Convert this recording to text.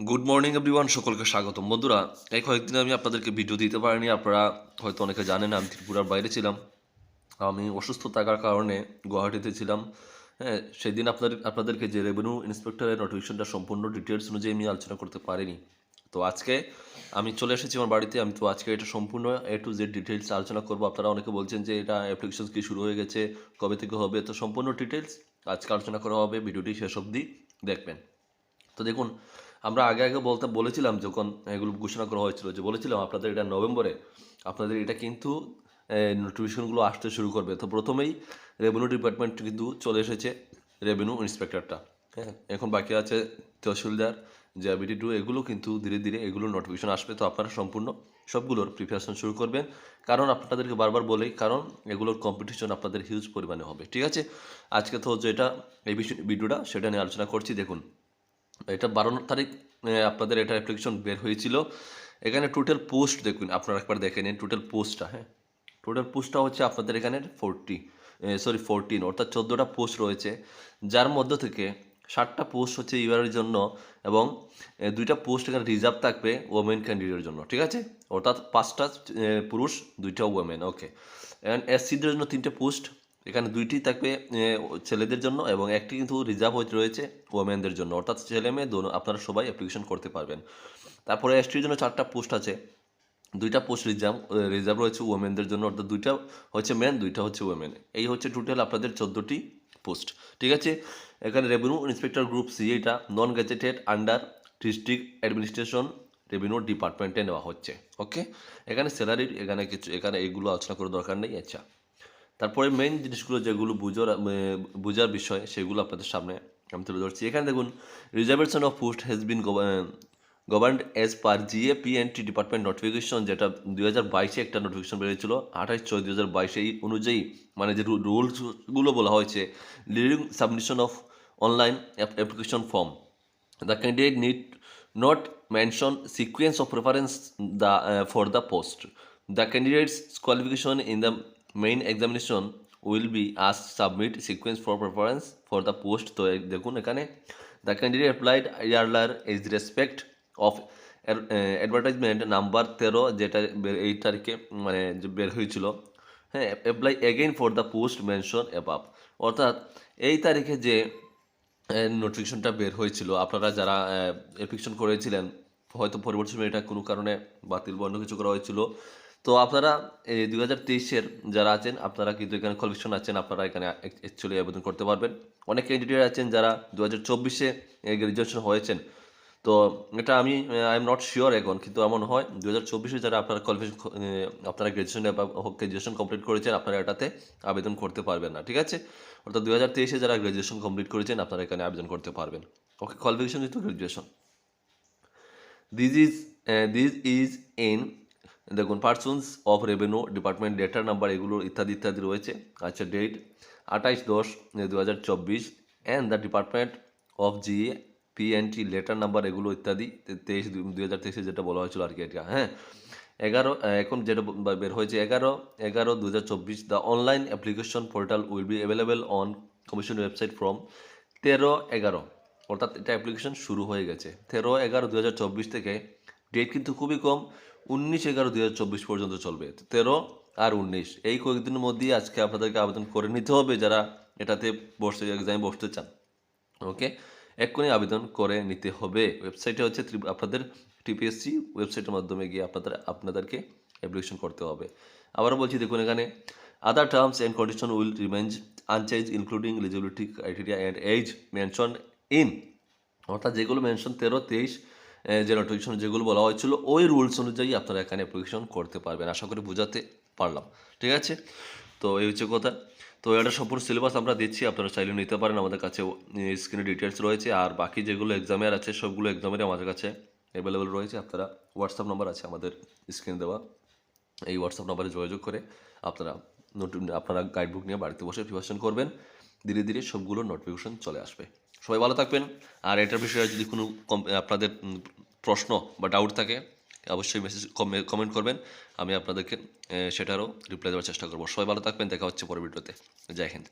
Good morning everyone সকলকে স্বাগতম। বন্ধুরা, এই কয়েকদিন আমি আপনাদেরকে ভিডিও দিতে পারিনি। আপনারা হয়তো অনেকে জানেন, আমি ত্রিপুরার বাইরে ছিলাম। আমি অসুস্থ থাকার কারণে গুয়াহাটিতে ছিলাম। হ্যাঁ সেদিন আপনাদের, আপনাদেরকে যে রেভিনিউ ইন্সপেক্টরের নোটিফিকেশনটা সম্পূর্ণ ডিটেলস অনুযায়ী আমি আলোচনা করতে পারিনি। তো আজকে আমি চলে এসেছি আমার বাড়িতে। আমি তো আজকে এটা সম্পূর্ণ এ টু জেড ডিটেলস আলোচনা করব। আপনারা অনেকে বলছেন যে এটা অ্যাপ্লিকেশন কি শুরু হয়ে গেছে, কবে থেকে হবে? তো সম্পূর্ণ ডিটেলস আজকে আলোচনা করা হবে। ভিডিওটি শেষ অবধি দেখবেন। তো দেখুন আমরা আগে আগে বলতে, বলেছিলাম যখন এগুলো ঘোষণা করা হয়েছিল যে বলেছিলাম আপনাদের এটা নভেম্বরে, আপনাদের এটা কিন্তু নোটিফিকেশনগুলো আসতে শুরু করবে। তো প্রথমেই রেভিনিউ ডিপার্টমেন্ট কিন্তু চলে এসেছে রেভিনিউ ইন্সপেক্টরটা হ্যাঁ এখন বাকি আছে তহসিলদার জিআবিডি টু এগুলো কিন্তু ধীরে ধীরে এগুলো নোটিফিকেশন আসবে। তো আপনারা সম্পূর্ণ সবগুলোর প্রিপারেশন শুরু করবেন। কারণ আপনাদেরকে বারবার বলেই, কারণ এগুলোর কম্পিটিশন আপনাদের হিউজ পরিমাণে হবে। ঠিক আছে? আজকে তো যেটা, এই বিষয় ভিডিওটা সেটা নিয়ে আলোচনা করছি। দেখুন এটা বারো তারিখ আপনাদের এটা অ্যাপ্লিকেশন বের হয়েছিল। এখানে টোটাল পোস্ট দেখুন, আপনারা একবার দেখে নিন টোটাল পোস্টটা হ্যাঁ? টোটাল পোস্টটা হচ্ছে আপনাদের এখানে ফোরটি সরি ফোরটিন অর্থাৎ চোদ্দোটা পোস্ট রয়েছে। যার মধ্য থেকে ষাটটা পোস্ট হচ্ছে ইউআরের জন্য এবং দুইটা পোস্ট এখানে রিজার্ভ থাকবে ওমেন ক্যান্ডিডেটের জন্য, ঠিক আছে? অর্থাৎ পাঁচটা পুরুষ, দুইটা ওমেন ওকে অ্যান্ড এসসিদের জন্য তিনটে পোস্ট এখানে দুইটি থাকবে ছেলেদের জন্য এবং একটি কিন্তু রিজার্ভ হয়ে রয়েছে ওমেনদের জন্য। অর্থাৎ ছেলে মেয়ে দোনো, আপনারা সবাই অ্যাপ্লিকেশন করতে পারবেন। তারপরে এসটির জন্য চারটা পোস্ট আছে। দুইটা পোস্ট রিজার্ভ রিজার্ভ রয়েছে ওমেনদের জন্য। অর্থাৎ দুইটা হচ্ছে মেন দুইটা হচ্ছে ওমেন এই হচ্ছে টোটাল আপনাদের চোদ্দোটি পোস্ট ঠিক আছে? এখানে রেভিনিউ ইন্সপেক্টর গ্রুপ সি এটা non gazetted under district administration revenue ডিপার্টমেন্টে নেওয়া হচ্ছে। ওকে এখানে স্যালারির এখানে কিছু, এখানে এইগুলো আলোচনা করার দরকার নেই। আচ্ছা। তারপরে মেন জিনিসগুলো যেগুলো বুঝার বোঝার বিষয়, সেগুলো আপনাদের সামনে আমি তুলে ধরছি। এখানে দেখুন reservation of post has been governed as per GA T department notification যেটা দুই হাজার বাইশে একটা নোটিফিকেশন বেরিয়েছিল। আঠাশ ছয় দুই হাজার বাইশে এই অনুযায়ী মানে যে রুলসগুলো বলা হয়েছে leading submission of online application form the candidate need not mention sequence of preference the for the post the The qualification in in the examination will be be submit sequence for for for the post তো দেখুন এখানে, the candidate applied earlier is respect of advertisement number তেরো, যেটা এই তারিখে মানে বের হয়েছিল। হ্যাঁ apply again for the post mention above অর্থাৎ, এই তারিখে যে নোটিফিকেশনটা বের হয়েছিল, আপনারা যারা অ্যাপ্লিকেশন করেছিলেন, হয়তো পরবর্তী এটা কোনো কারণে বাতিল বন্ধ কিছু করা হয়েছিল তো আপনারা, এই দু হাজার তেইশের যারা আছেন, আপনারা কিন্তু এখানে কোয়ালিফিকেশন আছেন, আপনারা এখানে অ্যাকচুয়ালি আবেদন করতে পারবেন। অনেক ক্যান্ডিডেট আছেন যারা দু হাজার চব্বিশে গ্র্যাজুয়েশন হয়েছেন। তো এটা আমি আই এম নট শিওর এখন, কিন্তু এমন হয় দু হাজার চব্বিশে যারা আপনারা কোয়ালিফিকেশন আপনারা গ্র্যাজুয়েশন গ্র্যাজুয়েশন কমপ্লিট করেছেন, আপনারা এটাতে আবেদন করতে পারবেন না, ঠিক আছে? অর্থাৎ দু হাজার তেইশে যারা গ্র্যাজুয়েশন কমপ্লিট করেছেন, আপনারা এখানে আবেদন করতে পারবেন। ওকে কোয়ালিফিকেশন কিন্তু graduation this is this is in দেখুন পার্সনস অফ রেভিনিউ ডিপার্টমেন্ট ডেটার নাম্বার এগুলো ইত্যাদি ইত্যাদি রয়েছে। আচ্ছা ডেট আঠাইশ দশ দু হাজার চব্বিশ and the department of G P PNT letter number এগুলো ইত্যাদি তেইশ দুই হাজার তেইশে যেটা বলা হয়েছিল আর কি এটা হ্যাঁ? এগারো এখন যেটা বের হয়েছে এগারো এগারো দু হাজার চব্বিশ the online application portal will be available on commission website from তেরো এগারো। অর্থাৎ এটা অ্যাপ্লিকেশন শুরু হয়ে গেছে। তেরো এগারো দু হাজার চব্বিশ থেকে ডেট কিন্তু খুবই কম। উনিশ এগারো দু পর্যন্ত চলবে। তেরো আর উনিশ। এই কয়েকদিনের মধ্যেই আজকে আপনাদেরকে আবেদন করে নিতে হবে যারা এটাতে বসতে এক্সামে বসতে চান। ওকে? এক্ষুনি আবেদন করে নিতে হবে। ওয়েবসাইটে হচ্ছে আপনাদের টিপিএসসি ওয়েবসাইটের মাধ্যমে গিয়ে আপনাদের, আপনাদেরকে অ্যাপ্লিকেশন করতে হবে। আবারও বলছি, দেখুন এখানে other terms and condition will remain unchanged including eligibility criteria and age mention in অর্থাৎ যেগুলো মেনশন তেরো, তেইশ যে নোটিফিকেশন যেগুলো বলা হয়েছিল, ওই রুলস অনুযায়ী আপনারা এখানে অ্যাপ্লিকেশন করতে পারবেন। আশা করি বোঝাতে পারলাম। ঠিক আছে? তো এই হচ্ছে কথা। তো এটা সম্পূর্ণ সিলেবাস আমরা দিচ্ছি, আপনারা চাইলে নিতে পারেন। আমাদের কাছে স্ক্রিনে ডিটেলস রয়েছে, আর বাকি যেগুলো এক্সামের আছে, সবগুলো এক্সামেরই আমাদের কাছে অ্যাভেলেবেল রয়েছে। আপনারা হোয়াটসঅ্যাপ নাম্বার আছে আমাদের স্ক্রিনে দেওয়া। এই হোয়াটসঅ্যাপ নাম্বারে যোগাযোগ করে আপনারা নতুন আপনারা গাইড বুক নিয়ে বাড়িতে বসে প্রিপারেশন করবেন। ধীরে ধীরে সবগুলো নোটিফিকেশন চলে আসবে। সবাই ভালো থাকবেন। আর এটার বিষয়ে যদি কোনো আপনাদের প্রশ্ন বা ডাউট থাকে, অবশ্যই মেসেজ কমেন্ট করবেন। আমি আপনাদেরকে সেটারও রিপ্লাই দেওয়ার চেষ্টা করব। সবাই ভালো থাকবেন। দেখা হচ্ছে পরের ভিডিওতে। জয় হিন্দ।